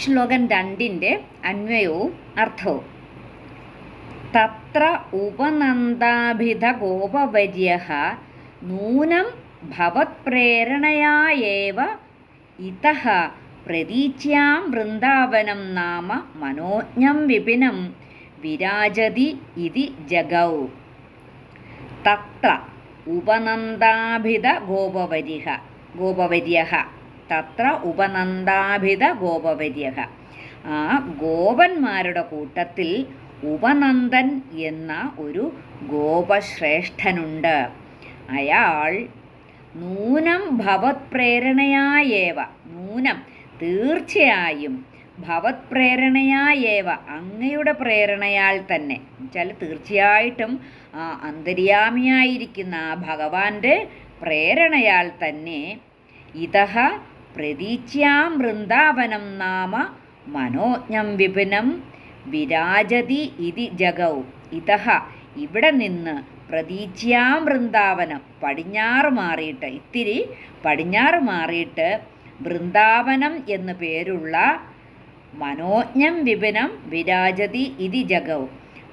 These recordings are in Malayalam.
ശ്ലോകം രണ്ടിന്റെ അന്വയവും അർത്ഥവും. തത്ര ഉപനന്ദാഭിധ ഗോപവര്യ നൂനം ഭവത്പ്രേരണയാ ഇത ഇതഃ പ്രതീച്യാം വൃന്ദാവനം നാമ മനോജ്ഞം വിപിനം വിരാജതി ഇതി ജഗൗ. തത്ര ഉപനന്ദാഭിധ ഗോപവര്യ ഗോപവര്യഃ തത്ര ഉപനന്ദാഭിത ഗോപവര്യ ആ ഗോപന്മാരുടെ കൂട്ടത്തിൽ ഉപനന്ദൻ എന്ന ഒരു ഗോപശ്രേഷ്ഠനുണ്ട്. അയാൾ നൂനം ഭവത്പ്രേരണയായേവ നൂനം തീർച്ചയായും ഭവത്പ്രേരണയായേവ അങ്ങയുടെ പ്രേരണയാൽ തന്നെ. വെച്ചാൽ തീർച്ചയായിട്ടും ആ അന്തര്യാമിയായിരിക്കുന്ന ആ ഭഗവാന്റെ പ്രേരണയാൽ തന്നെ ഇതഹ പ്രതീച്യാം വൃന്ദാവനം നാമ മനോജ്ഞം വിപിനം വിരാജതി ഇതി ജഗൗ. ഇതഹ ഇവിടെ നിന്ന് പ്രതീച്യാം വൃന്ദാവനം പടിഞ്ഞാറ് മാറിയിട്ട് ഇത്തിരി പടിഞ്ഞാറ് മാറിയിട്ട് വൃന്ദാവനം എന്നു പേരുള്ള മനോജ്ഞം വിപിനം വിരാജതി ഇതി ജഗൗ.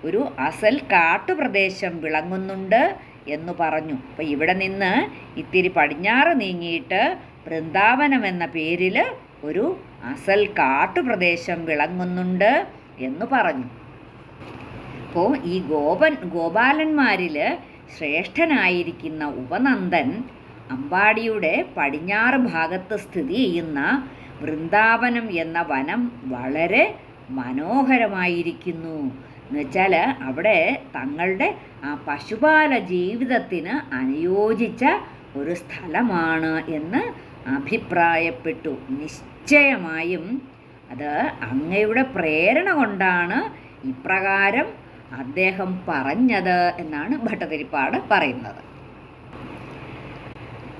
ഒരു അസൽ കാട്ടുപ്രദേശം വിളങ്ങുന്നുണ്ട് എന്ന് പറഞ്ഞു. അപ്പോൾ ഇവിടെ നിന്ന് ഇത്തിരി പടിഞ്ഞാറ് നീങ്ങിയിട്ട് വൃന്ദാവനം എന്ന പേരിൽ ഒരു അസൽ കാട്ടുപ്രദേശം വിളങ്ങുന്നുണ്ട് എന്ന് പറഞ്ഞു. അപ്പോൾ ഈ ഗോപൻ ഗോപാലന്മാരിൽ ശ്രേഷ്ഠനായിരിക്കുന്ന ഉപനന്ദൻ അമ്പാടിയുടെ പടിഞ്ഞാറ് ഭാഗത്ത് സ്ഥിതി ചെയ്യുന്ന വൃന്ദാവനം എന്ന വനം വളരെ മനോഹരമായിരിക്കുന്നു. എന്നുവെച്ചാൽ അവിടെ തങ്ങളുടെ ആ പശുപാല ജീവിതത്തിന് അനുയോജിച്ച ഒരു സ്ഥലമാണ് എന്ന് അഭിപ്രായപ്പെട്ടു. നിശ്ചയമായും അത് അങ്ങയുടെ പ്രേരണ കൊണ്ടാണ് ഇപ്രകാരം അദ്ദേഹം പറഞ്ഞത് എന്നാണ് ഭട്ടതിരിപ്പാട് പറയുന്നത്.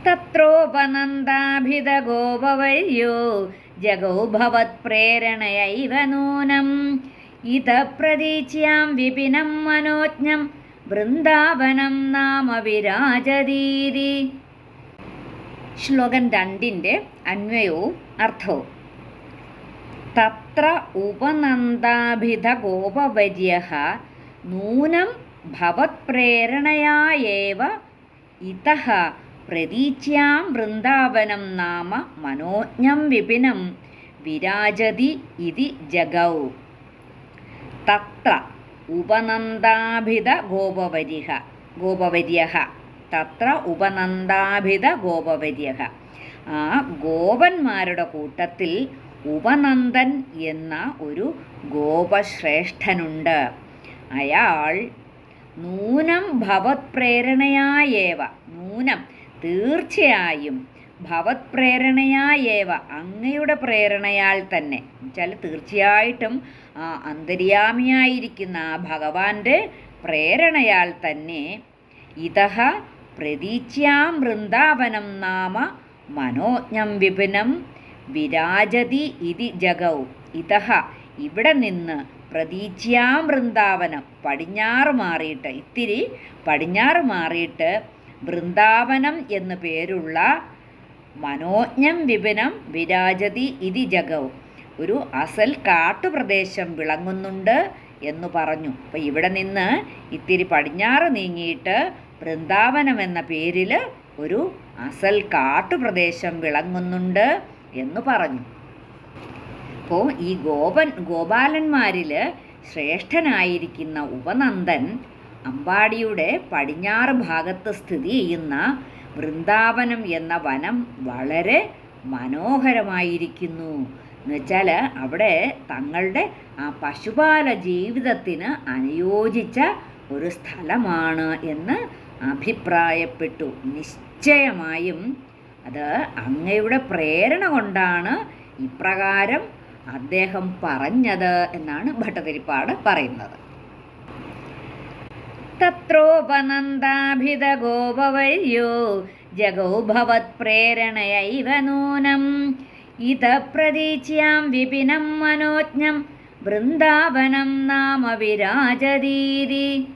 തത്രോപനന്ദാഭിതഗോപവര്യോ ജഗോഭവത് പ്രേരണയൈവ നൂനം. ഇത പ്രതീച്യാം വിപിനം മനോജ്ഞം വൃന്ദാവനം നാമ വിരാജതീതി. ശ്ലോകം രണ്ടിന്റെ അന്വയവും അർത്ഥവും. തത്ര ഉപനന്ദാഭിധ ഗോപവര്യ നൂനം ഭവത്പ്രേരണയാ ഇത പ്രതീച്യാം വൃന്ദാവനം നാമ മനോജ്ഞം വിപിനം വിരാജതി ഇതി ജഗൗ. തത്ര ഉപനന്ദാഭിധ ഗോപവരിഹ ഗോപവര്യഃ തത്ര ഉപനന്ദാഭിത ഗോപവര്യ ആ ഗോപന്മാരുടെ കൂട്ടത്തിൽ ഉപനന്ദൻ എന്ന ഒരു ഗോപശ്രേഷ്ഠനുണ്ട്. അയാൾ നൂനം ഭവത്പ്രേരണയായേവ. നൂനം തീർച്ചയായും ഭവത്പ്രേരണയായേവ അങ്ങയുടെ പ്രേരണയാൽ തന്നെ. എന്നുവെച്ചാൽ തീർച്ചയായിട്ടും ആ അന്തര്യാമിയായിരിക്കുന്ന ആ ഭഗവാന്റെ പ്രേരണയാൽ തന്നെ ഇതഹ പ്രതീച്യാം വൃന്ദാവനം നാമ മനോജ്ഞം വിപിനം വിരാജതി ഇതി ജഗൗ. ഇതഹ ഇവിടെ നിന്ന് പ്രതീച്യാം വൃന്ദാവനം പടിഞ്ഞാറ് മാറിയിട്ട് ഇത്തിരി പടിഞ്ഞാറ് മാറിയിട്ട് വൃന്ദാവനം എന്നു പേരുള്ള മനോജ്ഞം വിപിനം വിരാജതി ഇതി ജഗൗ. ഒരു അസൽ കാട്ടുപ്രദേശം വിളങ്ങുന്നുണ്ട് എന്ന് പറഞ്ഞു. അപ്പോൾ ഇവിടെ നിന്ന് ഇത്തിരി പടിഞ്ഞാറ് നീങ്ങിയിട്ട് വൃന്ദാവനം എന്ന പേരിൽ ഒരു അസൽ കാട്ടുപ്രദേശം വിളങ്ങുന്നുണ്ട് എന്ന് പറഞ്ഞു. അപ്പോൾ ഈ ഗോപൻ ഗോപാലന്മാരിൽ ശ്രേഷ്ഠനായിരിക്കുന്ന ഉപനന്ദൻ അമ്പാടിയുടെ പടിഞ്ഞാറ് ഭാഗത്ത് സ്ഥിതി ചെയ്യുന്ന വൃന്ദാവനം എന്ന വനം വളരെ മനോഹരമായിരിക്കുന്നു. എന്നുവെച്ചാൽ അവിടെ തങ്ങളുടെ ആ പശുപാല ജീവിതത്തിന് അനുയോജിച്ച ഒരു സ്ഥലമാണ് എന്ന് അഭിപ്രായപ്പെട്ടു. നിശ്ചയമായും അത് അങ്ങയുടെ പ്രേരണ കൊണ്ടാണ് ഇപ്രകാരം അദ്ദേഹം പറഞ്ഞത് എന്നാണ് ഭട്ടതിരിപ്പാട് പറയുന്നത്. തത്രോപനന്ദാഭിതഗോപവര്യോ ജഗോ ഭവത്പ്രേരണയൈവ നൂനം. ഇത പ്രതീച്യാം വിപിനം മനോജ്ഞം. വൃന്ദാവനം നാമ വിരാജതീതി.